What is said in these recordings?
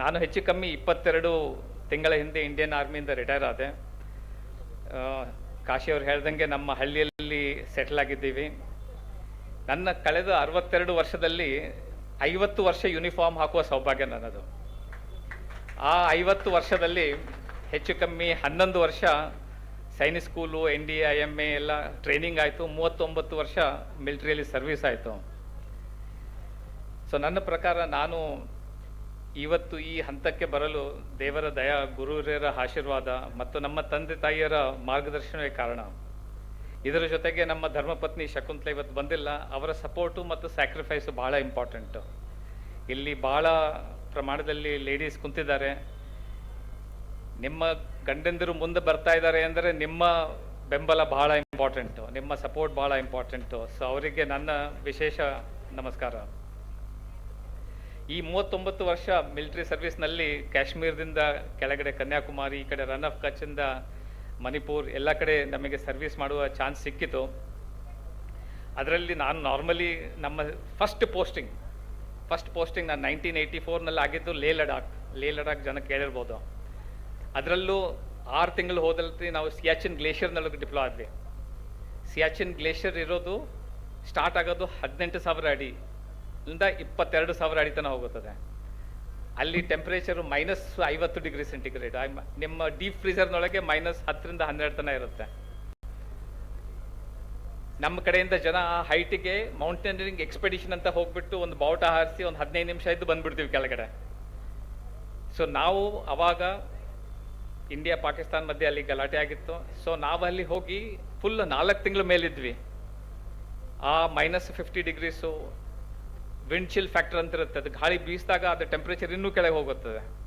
ನಾನು ಹೆಚ್ಚು ಕಮ್ಮಿ ಇಪ್ಪತ್ತೆರಡು ತಿಂಗಳ ಹಿಂದೆ ಇಂಡಿಯನ್ ಆರ್ಮಿಯಿಂದ ರಿಟೈರ್ ಆದೆ. ಕಾಶಿ ಅವ್ರು ಹೇಳ್ದಂಗೆ ನಮ್ಮ ಹಳ್ಳಿಯಲ್ಲಿ ಸೆಟ್ಲ್ ಆಗಿದ್ದೀವಿ. ನನ್ನ ಕಳೆದ ಅರವತ್ತೆರಡು ವರ್ಷದಲ್ಲಿ ಐವತ್ತು ವರ್ಷ ಯೂನಿಫಾರ್ಮ್ ಹಾಕುವ ಸೌಭಾಗ್ಯ ನನ್ನದು. ಆ ಐವತ್ತು ವರ್ಷದಲ್ಲಿ ಹೆಚ್ಚು ಕಮ್ಮಿ ಹನ್ನೊಂದು ವರ್ಷ Sainik school N D I M A ಎಲ್ಲ ಟ್ರೈನಿಂಗ್ ಆಯಿತು. ಮೂವತ್ತೊಂಬತ್ತು ವರ್ಷ ಮಿಲಿಟ್ರಿಯಲ್ಲಿ ಸರ್ವಿಸ್ ಆಯಿತು. ಸೊ ನನ್ನ ಪ್ರಕಾರ ನಾನು ಇವತ್ತು ಈ ಹಂತಕ್ಕೆ ಬರಲು ದೇವರ ದಯ ಗುರುಹಿರಿಯರ ಆಶೀರ್ವಾದ ಮತ್ತು ನಮ್ಮ ತಂದೆ ತಾಯಿಯರ ಮಾರ್ಗದರ್ಶನವೇ ಕಾರಣ. ಇದರ ಜೊತೆಗೆ ನಮ್ಮ ಧರ್ಮಪತ್ನಿ ಶಕುಂತಲೆ ಇವತ್ತು ಬಂದಿಲ್ಲ. ಅವರ ಸಪೋರ್ಟು ಮತ್ತು ಸ್ಯಾಕ್ರಿಫೈಸು ಬಹಳ ಇಂಪಾರ್ಟೆಂಟು. ಇಲ್ಲಿ ಬಹಳ ಪ್ರಮಾಣದಲ್ಲಿ ಲೇಡೀಸ್ ಕುಂತಿದ್ದಾರೆ. ನಿಮ್ಮ ಗಂಡಂದಿರು ಮುಂದೆ ಬರ್ತಾ ಇದ್ದಾರೆ ಅಂದರೆ ನಿಮ್ಮ ಬೆಂಬಲ ಬಹಳ ಇಂಪಾರ್ಟೆಂಟು. ನಿಮ್ಮ ಸಪೋರ್ಟ್ ಬಹಳ ಇಂಪಾರ್ಟೆಂಟು. ಸೊ ಅವರಿಗೆ ನನ್ನ ವಿಶೇಷ ನಮಸ್ಕಾರ. ಈ ಮೂವತ್ತೊಂಬತ್ತು ವರ್ಷ ಮಿಲಿಟರಿ ಸರ್ವಿಸ್ನಲ್ಲಿ ಕಾಶ್ಮೀರದಿಂದ ಕೆಳಗಡೆ ಕನ್ಯಾಕುಮಾರಿ, ಈ ಕಡೆ ರನ್ ಆಫ್ ಕಚ್ಚಿಂದ ಮಣಿಪುರ್, ಎಲ್ಲ ಕಡೆ ನಮಗೆ ಸರ್ವಿಸ್ ಮಾಡುವ ಚಾನ್ಸ್ ಸಿಕ್ಕಿತು. ಅದರಲ್ಲಿ ನಾನು ನಾರ್ಮಲಿ ನಮ್ಮ ಫಸ್ಟ್ ಪೋಸ್ಟಿಂಗ್ ಫಸ್ಟ್ ಪೋಸ್ಟಿಂಗ್ ನಾನು ನೈನ್ಟೀನ್ ಏಯ್ಟಿ ಫೋರ್ನಲ್ಲಿ ಆಗಿದ್ದು ಲೇ ಲಡಾಖ್ ಲೇ ಲಡಾಖ್ ಜನ ಕೇಳಿರ್ಬೋದು. ಅದರಲ್ಲೂ ಆರು ತಿಂಗಳು ಹೋದಲ್ಲಿ ನಾವು ಸಿಯಾಚಿನ್ ಗ್ಲೇಷಿಯರ್ನೊಳಗೆ ಡಿಪ್ಲೋ ಆದ್ವಿ. ಸಿಯಾಚಿನ್ ಗ್ಲೇಷಿಯರ್ ಇರೋದು ಸ್ಟಾರ್ಟ್ ಆಗೋದು ಹದಿನೆಂಟು ಸಾವಿರ ಅಡಿ. ಇಂದ ಇಪ್ಪತ್ತೆರಡು ಸಾವಿರ ಅಡಿತನ ಹೋಗುತ್ತದೆ. ಅಲ್ಲಿ ಟೆಂಪರೇಚರು ಮೈನಸ್ ಐವತ್ತು ಡಿಗ್ರಿ ಸೆಂಟಿಗ್ರೇಡ್ ನಿಮ್ಮ ಡೀಪ್ ಫ್ರೀಸರ್ನೊಳಗೆ ಮೈನಸ್ ಹತ್ತರಿಂದ ಹನ್ನೆರಡು ತನ ಇರುತ್ತೆ. ನಮ್ಮ ಕಡೆಯಿಂದ ಜನ ಆ ಹೈಟಿಗೆ ಮೌಂಟೇನಿಯರಿಂಗ್ ಎಕ್ಸ್ಪೆಡಿಷನ್ ಅಂತ ಹೋಗ್ಬಿಟ್ಟು ಒಂದು ಬಾವುಟ ಹಾರಿಸಿ ಒಂದು ಹದಿನೈದು ನಿಮಿಷ ಇದ್ದು ಬಂದ್ಬಿಡ್ತೀವಿ ಕೆಳಗಡೆ. ಸೊ ನಾವು ಅವಾಗ ಇಂಡಿಯಾ ಪಾಕಿಸ್ತಾನ ಮಧ್ಯೆ ಅಲ್ಲಿ ಗಲಾಟೆ ಆಗಿತ್ತು. ಸೊ ನಾವು ಅಲ್ಲಿ ಹೋಗಿ ಫುಲ್ ನಾಲ್ಕು ತಿಂಗಳ ಮೇಲಿದ್ವಿ. ಆ minus fifty degrees wind chill factor ಅಂತ ಇರುತ್ತೆ ಅದು ಗಾಳಿ ಬೀಸಿದಾಗ ಅದು ಟೆಂಪ್ರೇಚರ್ ಇನ್ನೂ ಕೆಳಗೆ ಹೋಗುತ್ತದೆ.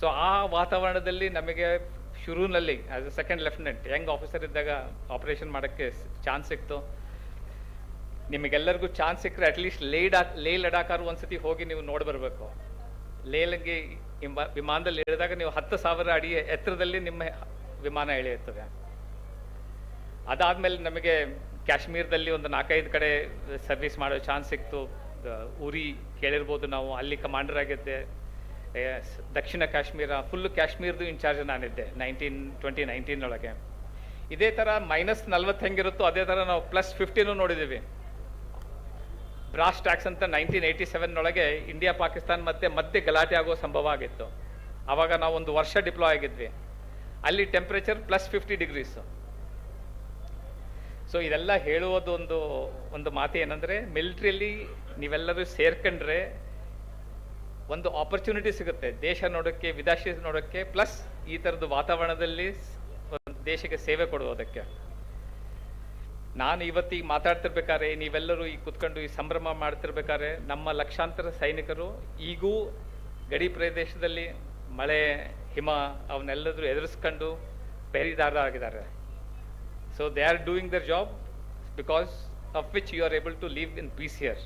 ಸೊ ಆ ವಾತಾವರಣದಲ್ಲಿ ನಮಗೆ ಶುರುನಲ್ಲಿ as a second lieutenant young officer ಇದ್ದಾಗ ಆಪರೇಷನ್ ಮಾಡೋಕ್ಕೆ ಚಾನ್ಸ್ ಸಿಕ್ತು. ನಿಮಗೆಲ್ಲರಿಗೂ ಚಾನ್ಸ್ ಸಿಕ್ಕರೆ ಅಟ್ಲೀಸ್ಟ್ ಲೇ ಡಾಕ್ ಲೇ ಲಡಾಖಾರು ಒಂದ್ಸತಿ ಹೋಗಿ ನೀವು ನೋಡಿ ಬರಬೇಕು. ಲೇಲಂಗೆ ವಿಮಾ- ವಿಮಾನದಲ್ಲಿ ಇಳಿದಾಗ ನೀವು ಹತ್ತು ಸಾವಿರ ಅಡಿ ಎತ್ತರದಲ್ಲಿ ನಿಮ್ಮ ವಿಮಾನ ಎಳೆಯುತ್ತದೆ. ಅದಾದಮೇಲೆ ನಮಗೆ ಕಾಶ್ಮೀರದಲ್ಲಿ ಒಂದು ನಾಲ್ಕೈದು ಕಡೆ ಸರ್ವಿಸ್ ಮಾಡೋ ಚಾನ್ಸ್ ಸಿಕ್ತು. ಉರಿ ಕೇಳಿರ್ಬೋದು ನಾವು. ಅಲ್ಲಿ ಕಮಾಂಡರ್ ಆಗಿದ್ದೆ. ದಕ್ಷಿಣ ಕಾಶ್ಮೀರ ಫುಲ್ ಕಾಶ್ಮೀರ್ದು ಇನ್ಚಾರ್ಜ್ ನಾನಿದ್ದೆ ನೈನ್ಟೀನ್ ಟ್ವೆಂಟಿ ನೈನ್ಟೀನ್ ಒಳಗೆ ಇದೇ ಥರ ಮೈನಸ್ ನಲ್ವತ್ತು ಹೆಂಗಿರುತ್ತೋ ಅದೇ ಥರ ನಾವು ಪ್ಲಸ್ ಫಿಫ್ಟೀನು ನೋಡಿದ್ದೀವಿ ಬ್ರಾಸ್ ಟ್ಯಾಕ್ಸ್ ಅಂತ ನೈನ್ಟೀನ್ ಏಯ್ಟಿ ಸೆವೆನ್ನೊಳಗೆ ಇಂಡಿಯಾ ಪಾಕಿಸ್ತಾನ ಮತ್ತೆ ಮತ್ತೆ ಗಲಾಟೆ ಆಗೋ ಸಂಭವ ಆಗಿತ್ತು. ಆವಾಗ ನಾವು ಒಂದು ವರ್ಷ ಡಿಪ್ಲೋ ಆಗಿದ್ವಿ. ಅಲ್ಲಿ temperature plus fifty degrees so ಇದೆಲ್ಲ ಹೇಳುವುದು ಒಂದು ಒಂದು ಮಾತು ಏನಂದರೆ ಮಿಲಿಟ್ರಿಯಲ್ಲಿ ನೀವೆಲ್ಲರೂ ಸೇರ್ಕೊಂಡ್ರೆ ಒಂದು ಆಪರ್ಚುನಿಟಿ ಸಿಗುತ್ತೆ. ದೇಶ ನೋಡೋಕ್ಕೆ, ವಿದೇಶಿ ನೋಡೋಕ್ಕೆ ಪ್ಲಸ್ ಈ ಥರದ ವಾತಾವರಣದಲ್ಲಿ ಒಂದು ದೇಶಕ್ಕೆ ಸೇವೆ ಕೊಡುವುದಕ್ಕೆ ನಾನು ಇವತ್ತಿಗೆ ಮಾತಾಡ್ತಿರ್ಬೇಕಾದ್ರೆ, ನೀವೆಲ್ಲರೂ ಈ ಕುತ್ಕೊಂಡು ಈ ಸಂಭ್ರಮ ಮಾಡ್ತಿರ್ಬೇಕಾದ್ರೆ, ನಮ್ಮ ಲಕ್ಷಾಂತರ ಸೈನಿಕರು ಈಗೂ ಗಡಿ ಪ್ರದೇಶದಲ್ಲಿ ಮಳೆ, ಹಿಮ ಅವನ್ನೆಲ್ಲರೂ ಎದುರಿಸ್ಕೊಂಡು ಆಗಿದ್ದಾರೆ. So they are doing their job because of which you are able to live in peace here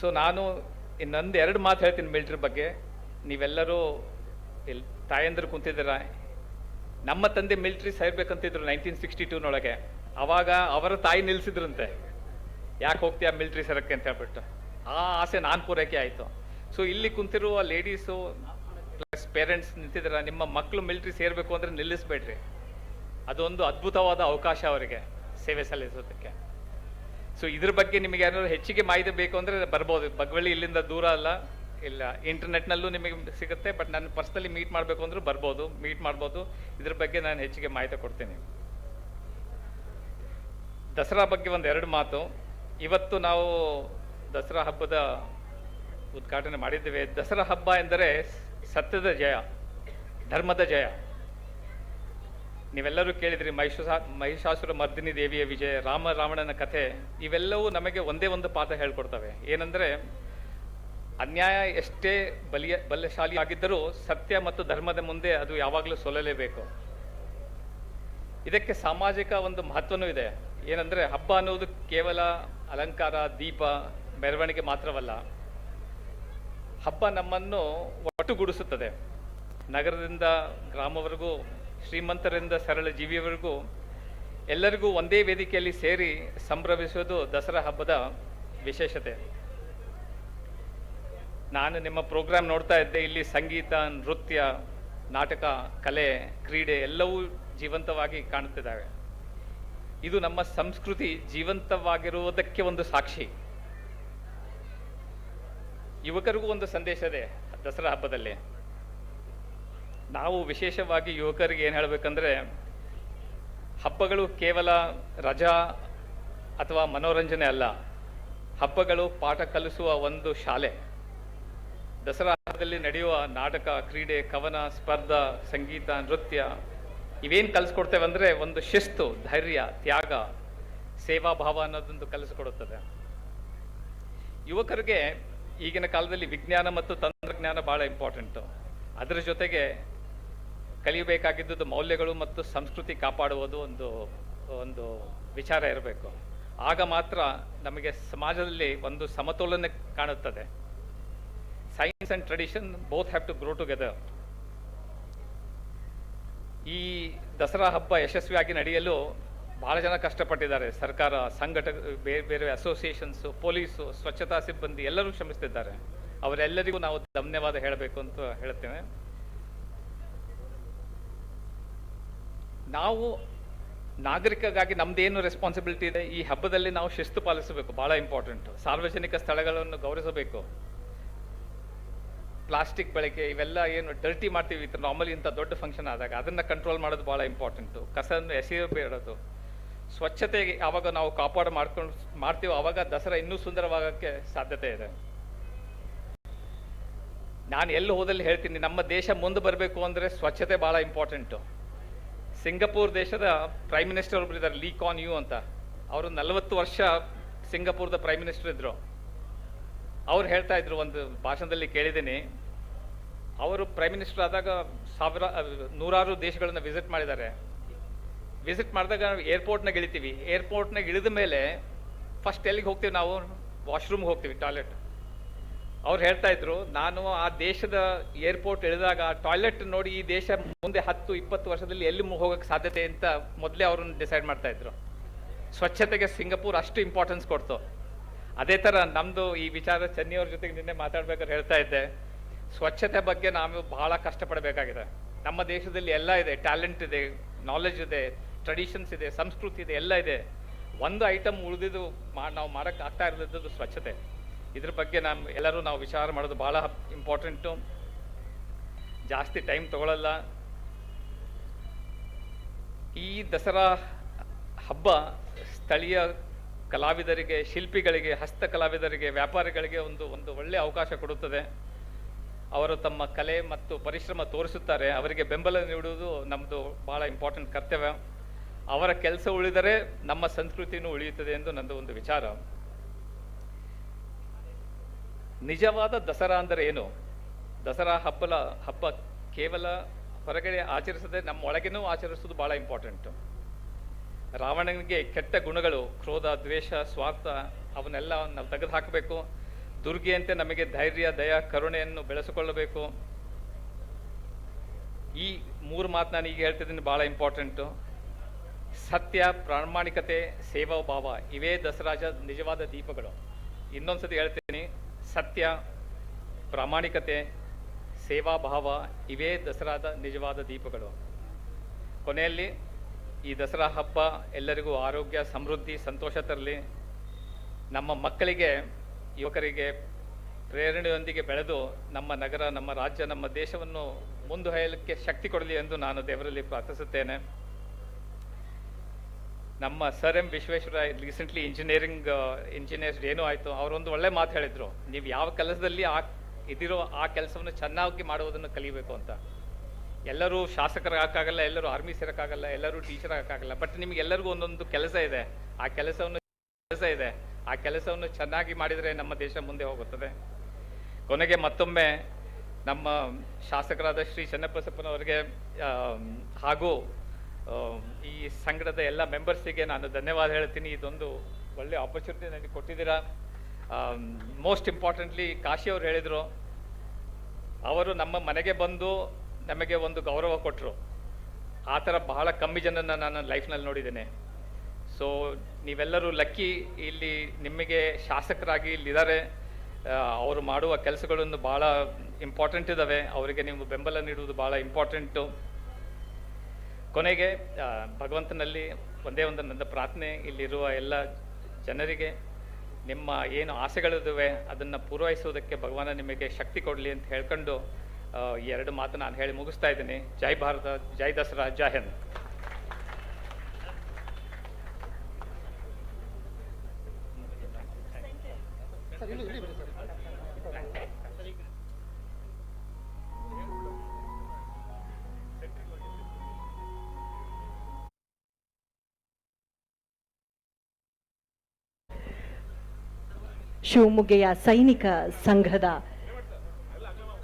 so ನಾನು ಇನ್ನೊಂದು ಎರಡು ಮಾತು ಹೇಳ್ತೀನಿ ಮಿಲ್ಟ್ರಿ ಬಗ್ಗೆ. ನೀವೆಲ್ಲರೂ ಇಲ್ಲಿ ತಾಯಂದ್ರು ಕುಂತಿದ್ದೀರ? ನಮ್ಮ ತಂದೆ ಮಿಲ್ಟ್ರಿ ಸೇರ್ಬೇಕಂತಿದ್ರು ನೈನ್ಟೀನ್ ಸಿಕ್ಸ್ಟಿ ಟೂನೊಳಗೆ ಅವಾಗ ಅವರ ತಾಯಿ ನಿಲ್ಲಿಸಿದ್ರಂತೆ ಯಾಕೆ ಹೋಗ್ತೀಯಾ ಮಿಲ್ಟ್ರಿ ಸೇರಕ್ಕೆ ಅಂತ ಹೇಳ್ಬಿಟ್ಟು. ಆ ಆಸೆ ನಾನು ಪೂರೈಕೆ ಆಯಿತು. ಸೊ ಇಲ್ಲಿ ಕುಂತಿರುವ ಲೇಡೀಸು ಪ್ಲಸ್ ಪೇರೆಂಟ್ಸ್ ನಿಂತಿದ್ದೀರ? ನಿಮ್ಮ ಮಕ್ಕಳು ಮಿಲ್ಟ್ರಿ ಸೇರಬೇಕು ಅಂದರೆ ನಿಲ್ಲಿಸ್ಬೇಡ್ರಿ. ಅದೊಂದು ಅದ್ಭುತವಾದ ಅವಕಾಶ ಅವರಿಗೆ ಸೇವೆ ಸಲ್ಲಿಸೋದಕ್ಕೆ. ಸೊ ಇದ್ರ ಬಗ್ಗೆ ನಿಮಗೆ ಏನಾದ್ರು ಹೆಚ್ಚಿಗೆ ಮಾಹಿತಿ ಬೇಕು ಅಂದರೆ ಬರ್ಬೋದು. ಬಗ್ವಳ್ಳಿ ಇಲ್ಲಿಂದ ದೂರ ಅಲ್ಲ. ಇಲ್ಲ, ಇಂಟರ್ನೆಟ್ನಲ್ಲೂ ನಿಮಗೆ ಸಿಗುತ್ತೆ, ಬಟ್ ನಾನು ಪರ್ಸ್ನಲಿ ಮೀಟ್ ಮಾಡಬೇಕು ಅಂದ್ರೂ ಬರ್ಬೋದು. ಮೀಟ್ ಮಾಡ್ಬೋದು. ಇದ್ರ ಬಗ್ಗೆ ನಾನು ಹೆಚ್ಚಿಗೆ ಮಾಹಿತಿ ಕೊಡ್ತೀನಿ. ದಸರಾ ಬಗ್ಗೆ ಒಂದು ಎರಡು ಮಾತು. ಇವತ್ತು ನಾವು ದಸರಾ ಹಬ್ಬದ ಉದ್ಘಾಟನೆ ಮಾಡಿದ್ದೇವೆ. ದಸರಾ ಹಬ್ಬ ಎಂದರೆ ಸತ್ಯದ ಜಯ, ಧರ್ಮದ ಜಯ. ನೀವೆಲ್ಲರೂ ಕೇಳಿದ್ರಿ ಮಹಿಷಾ ಮಹಿಷಾಸುರ ಮರ್ದಿನಿ ದೇವಿಯ ವಿಜಯ, ರಾಮ ರಾವಣನ ಕಥೆ, ಇವೆಲ್ಲವೂ ನಮಗೆ ಒಂದೇ ಒಂದು ಪಾಠ ಹೇಳ್ಕೊಡ್ತವೆ. ಏನಂದ್ರೆ, ಅನ್ಯಾಯ ಎಷ್ಟೇ ಬಲಿಯ ಬಲಶಾಲಿ ಆಗಿದ್ದರೂ ಸತ್ಯ ಮತ್ತು ಧರ್ಮದ ಮುಂದೆ ಅದು ಯಾವಾಗಲೂ ಸೋಲಲೇಬೇಕು. ಇದಕ್ಕೆ ಸಾಮಾಜಿಕ ಒಂದು ಮಹತ್ವನೂ ಇದೆ. ಏನಂದ್ರೆ, ಹಬ್ಬ ಅನ್ನೋದು ಕೇವಲ ಅಲಂಕಾರ, ದೀಪ, ಮೆರವಣಿಗೆ ಮಾತ್ರವಲ್ಲ. ಹಬ್ಬ ನಮ್ಮನ್ನು ಒಟ್ಟುಗೂಡಿಸುತ್ತದೆ. ನಗರದಿಂದ ಗ್ರಾಮವರೆಗೂ ಶ್ರೀಮಂತರಿಂದ ಸರಳ ಜೀವಿಯವರೆಗೂ ಎಲ್ಲರಿಗೂ ಒಂದೇ ವೇದಿಕೆಯಲ್ಲಿ ಸೇರಿ ಸಂಭ್ರಮಿಸುವುದು ದಸರಾ ಹಬ್ಬದ ವಿಶೇಷತೆ. ನಾನು ನಿಮ್ಮ ಪ್ರೋಗ್ರಾಮ್ ನೋಡ್ತಾ ಇದ್ದೆ. ಇಲ್ಲಿ ಸಂಗೀತ, ನೃತ್ಯ, ನಾಟಕ, ಕಲೆ, ಕ್ರೀಡೆ ಎಲ್ಲವೂ ಜೀವಂತವಾಗಿ ಕಾಣುತ್ತಿದ್ದಾವೆ. ಇದು ನಮ್ಮ ಸಂಸ್ಕೃತಿ ಜೀವಂತವಾಗಿರುವುದಕ್ಕೆ ಒಂದು ಸಾಕ್ಷಿ. ಯುವಕರಿಗೂ ಒಂದು ಸಂದೇಶ ಇದೆ ದಸರಾ ಹಬ್ಬದಲ್ಲಿ. ನಾವು ವಿಶೇಷವಾಗಿ ಯುವಕರಿಗೆ ಏನು ಹೇಳಬೇಕಂದ್ರೆ, ಹಬ್ಬಗಳು ಕೇವಲ ರಜಾ ಅಥವಾ ಮನೋರಂಜನೆ ಅಲ್ಲ. ಹಬ್ಬಗಳು ಪಾಠ ಕಲಿಸುವ ಒಂದು ಶಾಲೆ. ದಸರಾ ಹಬ್ಬದಲ್ಲಿ ನಡೆಯುವ ನಾಟಕ, ಕ್ರೀಡೆ, ಕವನ, ಸ್ಪರ್ಧಾ, ಸಂಗೀತ, ನೃತ್ಯ, ಇವೇನು ಕಲಿಸ್ಕೊಡ್ತೇವೆ ಅಂದರೆ ಒಂದು ಶಿಸ್ತು, ಧೈರ್ಯ, ತ್ಯಾಗ, ಸೇವಾ ಭಾವ ಅನ್ನೋದೊಂದು ಕಲಿಸ್ಕೊಡುತ್ತದೆ. ಯುವಕರಿಗೆ ಈಗಿನ ಕಾಲದಲ್ಲಿ ವಿಜ್ಞಾನ ಮತ್ತು ತಂತ್ರಜ್ಞಾನ ಭಾಳ ಇಂಪಾರ್ಟೆಂಟು ಅದರ ಜೊತೆಗೆ ಕಲಿಯಬೇಕಾಗಿದ್ದುದು ಮೌಲ್ಯಗಳು ಮತ್ತು ಸಂಸ್ಕೃತಿ ಕಾಪಾಡುವುದು ಒಂದು ಒಂದು ವಿಚಾರ ಇರಬೇಕು. ಆಗ ಮಾತ್ರ ನಮಗೆ ಸಮಾಜದಲ್ಲಿ ಒಂದು ಸಮತೋಲನ ಕಾಣುತ್ತದೆ. Science and tradition both have to grow together ಈ ದಸರಾ ಹಬ್ಬ ಯಶಸ್ವಿಯಾಗಿ ನಡೆಯಲು ಬಹಳ ಜನ ಕಷ್ಟಪಟ್ಟಿದ್ದಾರೆ. ಸರ್ಕಾರ, ಸಂಘಟ ಬೇರೆ ಬೇರೆ ಅಸೋಸಿಯೇಷನ್ಸು ಪೊಲೀಸು ಸ್ವಚ್ಛತಾ ಸಿಬ್ಬಂದಿ ಎಲ್ಲರೂ ಶ್ರಮಿಸ್ತಿದ್ದಾರೆ. ಅವರೆಲ್ಲರಿಗೂ ನಾವು ಧನ್ಯವಾದ ಹೇಳಬೇಕು ಅಂತ ಹೇಳ್ತೇವೆ ನಾವು ನಾಗರಿಕಗಾಗಿ ನಮ್ದೇನು ರೆಸ್ಪಾನ್ಸಿಬಿಲಿಟಿ ಇದೆ? ಈ ಹಬ್ಬದಲ್ಲಿ ನಾವು ಶಿಸ್ತು ಪಾಲಿಸಬೇಕು. ಬಹಳ ಇಂಪಾರ್ಟೆಂಟ್ ಸಾರ್ವಜನಿಕ ಸ್ಥಳಗಳನ್ನು ಗೌರವಿಸಬೇಕು. ಪ್ಲಾಸ್ಟಿಕ್ ಬಳಕೆ, ಇವೆಲ್ಲ ಏನು ಡರ್ಟಿ ಮಾಡ್ತೀವಿ ಇದು ನಾರ್ಮಲಿ ಇಂಥ ದೊಡ್ಡ ಫಂಕ್ಷನ್ ಆದಾಗ ಅದನ್ನು ಕಂಟ್ರೋಲ್ ಮಾಡೋದು ಭಾಳ ಇಂಪಾರ್ಟೆಂಟು ಕಸವನ್ನು ಎಸೆಯಬೇಡೋದು ಸ್ವಚ್ಛತೆಗೆ ಯಾವಾಗ ನಾವು ಕಾಪಾಡು ಮಾಡ್ಕೊಂಡು ಮಾಡ್ತೀವೋ. ಆವಾಗ ದಸರಾ ಇನ್ನೂ ಸುಂದರವಾಗೋಕ್ಕೆ ಸಾಧ್ಯತೆ ಇದೆ. ನಾನು ಎಲ್ಲಿ ಹೋದಲ್ಲಿ ಹೇಳ್ತೀನಿ, ನಮ್ಮ ದೇಶ ಮುಂದೆ ಬರಬೇಕು ಅಂದರೆ ಸ್ವಚ್ಛತೆ ಭಾಳ ಇಂಪಾರ್ಟೆಂಟು ಸಿಂಗಪೂರ್ ದೇಶದ ಪ್ರೈಮ್ ಮಿನಿಸ್ಟರ್ ಒಬ್ರು ಇದ್ದಾರೆ ಲೀ ಕಾನ್ ಯು ಅಂತ. ಅವರು ನಲವತ್ತು ವರ್ಷ ಸಿಂಗಪುರದ ಪ್ರೈಮ್ ಮಿನಿಸ್ಟರ್ ಇದ್ರು. ಅವ್ರು ಹೇಳ್ತಾ ಇದ್ರು, ಒಂದು ಭಾಷಣದಲ್ಲಿ ಕೇಳಿದ್ದೀನಿ. ಅವರು ಪ್ರೈಮ್ ಮಿನಿಸ್ಟರ್ ಆದಾಗ ಸಾವಿರ, ನೂರಾರು ದೇಶಗಳನ್ನ ವಿಸಿಟ್ ಮಾಡಿದ್ದಾರೆ. ವಿಸಿಟ್ ಮಾಡಿದಾಗ ಏರ್ಪೋರ್ಟ್ನಾಗ ಇಳಿತೀವಿ ಏರ್ಪೋರ್ಟ್ನಾಗ ಇಳಿದ ಮೇಲೆ ಫಸ್ಟ್ ಎಲ್ಲಿಗೆ ಹೋಗ್ತೀವಿ ನಾವು? ವಾಶ್ರೂಮ್ಗೆ ಹೋಗ್ತೀವಿ ಟಾಯ್ಲೆಟ್ ಅವ್ರು ಹೇಳ್ತಾ ಇದ್ರು, ನಾನು ಆ ದೇಶದ ಏರ್ಪೋರ್ಟ್ ಇಳಿದಾಗ ಟಾಯ್ಲೆಟ್ ನೋಡಿ ಈ ದೇಶ ಮುಂದೆ ಹತ್ತು, ಇಪ್ಪತ್ತು ವರ್ಷದಲ್ಲಿ ಎಲ್ಲಿ ಹೋಗಕ್ಕೆ ಸಾಧ್ಯತೆ ಅಂತ ಮೊದಲೇ ಅವ್ರನ್ನ ಡಿಸೈಡ್ ಮಾಡ್ತಾ ಇದ್ರು. ಸ್ವಚ್ಛತೆಗೆ ಸಿಂಗಪೂರ್ ಅಷ್ಟು ಇಂಪಾರ್ಟೆನ್ಸ್ ಕೊಡ್ತು. ಅದೇ ಥರ ನಮ್ಮದು ಈ ವಿಚಾರ ಚೆನ್ನಿಯವ್ರ ಜೊತೆಗೆ ನಿನ್ನೆ ಮಾತಾಡ್ಬೇಕಾದ್ರೆ ಹೇಳ್ತಾ ಇದ್ದೆ. ಸ್ವಚ್ಛತೆ ಬಗ್ಗೆ ನಾವು ಬಹಳ ಕಷ್ಟಪಡಬೇಕಾಗಿದೆ. ನಮ್ಮ ದೇಶದಲ್ಲಿ ಎಲ್ಲ ಇದೆ ಟ್ಯಾಲೆಂಟ್ ಇದೆ ನಾಲೆಜ್ ಇದೆ ಟ್ರೆಡಿಷನ್ಸ್ ಇದೆ, ಸಂಸ್ಕೃತಿ ಇದೆ, ಎಲ್ಲ ಇದೆ. ಒಂದು ಐಟಮ್ ಉಳಿದಿದ್ದು ಮಾ ನಾವು ಮಾಡೋಕ್ಕೆ ಆಗ್ತಾ ಸ್ವಚ್ಛತೆ. ಇದ್ರ ಬಗ್ಗೆ ನಾವು ಎಲ್ಲರೂ ನಾವು ವಿಚಾರ ಮಾಡೋದು ಭಾಳ ಇಂಪಾರ್ಟೆಂಟು ಜಾಸ್ತಿ ಟೈಮ್ ತಗೊಳ್ಳಲ್ಲ ಈ ದಸರಾ ಹಬ್ಬ ಸ್ಥಳೀಯ ಕಲಾವಿದರಿಗೆ, ಶಿಲ್ಪಿಗಳಿಗೆ ಹಸ್ತ ಕಲಾವಿದರಿಗೆ ವ್ಯಾಪಾರಿಗಳಿಗೆ ಒಂದು ಒಂದು ಒಳ್ಳೆಯ ಅವಕಾಶ ಕೊಡುತ್ತದೆ. ಅವರು ತಮ್ಮ ಕಲೆ ಮತ್ತು ಪರಿಶ್ರಮ ತೋರಿಸುತ್ತಾರೆ. ಅವರಿಗೆ ಬೆಂಬಲ ನೀಡುವುದು ನಮ್ಮದು ಭಾಳ ಇಂಪಾರ್ಟೆಂಟ್ ಕರ್ತವ್ಯ. ಅವರ ಕೆಲಸ ಉಳಿದರೆ ನಮ್ಮ ಸಂಸ್ಕೃತಿನೂ ಉಳಿಯುತ್ತದೆ ಎಂದು ನನ್ನದು ಒಂದು ವಿಚಾರ. ನಿಜವಾದ ದಸರಾ ಅಂದರೆ ಏನು? ದಸರಾ ಹಬ್ಬಲ, ಹಬ್ಬ ಕೇವಲ ಹೊರಗಡೆ ಆಚರಿಸದೆ ನಮ್ಮ ಒಳಗೇನೂ ಆಚರಿಸೋದು ಭಾಳ ಇಂಪಾರ್ಟೆಂಟು ರಾವಣನಿಗೆ ಕೆಟ್ಟ ಗುಣಗಳು, ಕ್ರೋಧ, ದ್ವೇಷ, ಸ್ವಾರ್ಥ, ಅವನ್ನೆಲ್ಲ ನಾವು ತೆಗೆದು ಹಾಕಬೇಕು. ದುರ್ಗೆಯಂತೆ ನಮಗೆ ಧೈರ್ಯ, ದಯ, ಕರುಣೆಯನ್ನು ಬೆಳೆಸಿಕೊಳ್ಳಬೇಕು. ಈ ಮೂರು ಮಾತು ನಾನು ಈಗ ಹೇಳ್ತಿದ್ದೀನಿ ಭಾಳ ಇಂಪಾರ್ಟೆಂಟು ಸತ್ಯ, ಪ್ರಾಮಾಣಿಕತೆ, ಸೇವಾ, ಭಾವ, ಇವೇ ದಸರಾಜ ನಿಜವಾದ ದೀಪಗಳು. ಇನ್ನೊಂದ್ಸತಿ ಹೇಳ್ತೀನಿ ಸತ್ಯ, ಪ್ರಾಮಾಣಿಕತೆ ಸೇವಾ ಭಾವ ಇವೇ ದಸರಾದ ನಿಜವಾದ ದೀಪಗಳು. ಕೊನೆಯಲ್ಲಿ ಈ ದಸರಾ ಹಬ್ಬ ಎಲ್ಲರಿಗೂ ಆರೋಗ್ಯ, ಸಮೃದ್ಧಿ, ಸಂತೋಷ ತರಲಿ. ನಮ್ಮ ಮಕ್ಕಳಿಗೆ, ಯುವಕರಿಗೆ, ಪ್ರೇರಣೆಯೊಂದಿಗೆ ಬೆಳೆದು ನಮ್ಮ ನಗರ, ನಮ್ಮ ರಾಜ್ಯ, ನಮ್ಮ ದೇಶವನ್ನು ಮುಂದುವರಿಯಲಿಕ್ಕೆ ಶಕ್ತಿ ಕೊಡಲಿ ಎಂದು ನಾನು ದೇವರಲ್ಲಿ ಪ್ರಾರ್ಥಿಸುತ್ತೇನೆ. ನಮ್ಮ sir M Vishweshwara recently engineering engineers ಏನೋ ಆಯಿತು, ಅವರೊಂದು ಒಳ್ಳೆ ಮಾತು ಹೇಳಿದರು. ನೀವು ಯಾವ ಕೆಲಸದಲ್ಲಿ ಆ ಇದಿರೋ ಆ ಕೆಲಸವನ್ನು ಚೆನ್ನಾಗಿ ಮಾಡುವುದನ್ನು ಕಲಿಬೇಕು ಅಂತ. ಎಲ್ಲರೂ ಶಾಸಕರಾಗಕ್ಕಾಗಲ್ಲ ಎಲ್ಲರೂ ಆರ್ಮಿ ಸೇರೋಕ್ಕಾಗಲ್ಲ, ಎಲ್ಲರೂ ಟೀಚರ್ ಆಗಕ್ಕಾಗಲ್ಲ ಬಟ್ ನಿಮಗೆ ಎಲ್ಲರಿಗೂ ಒಂದೊಂದು ಕೆಲಸ ಇದೆ. ಆ ಕೆಲಸವನ್ನು ಕೆಲಸ ಇದೆ. ಆ ಕೆಲಸವನ್ನು ಚೆನ್ನಾಗಿ ಮಾಡಿದರೆ ನಮ್ಮ ದೇಶ ಮುಂದೆ ಹೋಗುತ್ತದೆ. ಕೊನೆಗೆ ಮತ್ತೊಮ್ಮೆ ನಮ್ಮ ಶಾಸಕರಾದ ಶ್ರೀ ಚನ್ನಬಸಪ್ಪನವರಿಗೆ ಹಾಗೂ ಈ ಸಂಘದ ಎಲ್ಲ ಮೆಂಬರ್ಸಿಗೆ ನಾನು ಧನ್ಯವಾದ ಹೇಳ್ತೀನಿ. ಇದೊಂದು ಒಳ್ಳೆ ಆಪರ್ಚುನಿಟಿ ನನಗೆ ಕೊಟ್ಟಿದ್ದೀರಾ. ಮೋಸ್ಟ್ ಇಂಪಾರ್ಟೆಂಟ್ಲಿ ಕಾಶಿ ಅವರು ಹೇಳಿದರು, ಅವರು ನಮ್ಮ ಮನೆಗೆ ಬಂದು ನಮಗೆ ಒಂದು ಗೌರವ ಕೊಟ್ಟರು ಆ ಥರ ಬಹಳ ಕಮ್ಮಿ ಜನನ ನಾನು ಲೈಫ್ನಲ್ಲಿ ನೋಡಿದ್ದೇನೆ. ಸೊ ನೀವೆಲ್ಲರೂ ಲಕ್ಕಿ ಇಲ್ಲಿ ನಿಮಗೆ ಶಾಸಕರಾಗಿ ಇಲ್ಲಿದ್ದಾರೆ. ಅವರು ಮಾಡುವ ಕೆಲಸಗಳನ್ನು ಭಾಳ ಇಂಪಾರ್ಟೆಂಟ್ ಇದ್ದಾವೆ ಅವರಿಗೆ ನೀವು ಬೆಂಬಲ ನೀಡುವುದು ಭಾಳ ಇಂಪಾರ್ಟೆಂಟು ಕೊನೆಗೆ ಭಗವಂತನಲ್ಲಿ ಒಂದೇ ಒಂದು ನನ್ನ ಪ್ರಾರ್ಥನೆ, ಇಲ್ಲಿರುವ ಎಲ್ಲ ಜನರಿಗೆ ನಿಮ್ಮ ಏನು ಆಸೆಗಳಿದ್ದಾವೆ ಅದನ್ನು ಪೂರೈಸುವುದಕ್ಕೆ ಭಗವಾನ ನಿಮಗೆ ಶಕ್ತಿ ಕೊಡಲಿ ಅಂತ ಹೇಳ್ಕೊಂಡು ಎರಡು ಮಾತು ನಾನು ಹೇಳಿ ಮುಗಿಸ್ತಾ ಇದ್ದೀನಿ. ಜೈ ಭಾರತ, ಜೈ ದಸರಾ, ಜೈ ಹಿಂದ್. ಶಿವಮೊಗ್ಗೆಯ ಸೈನಿಕ ಸಂಘದ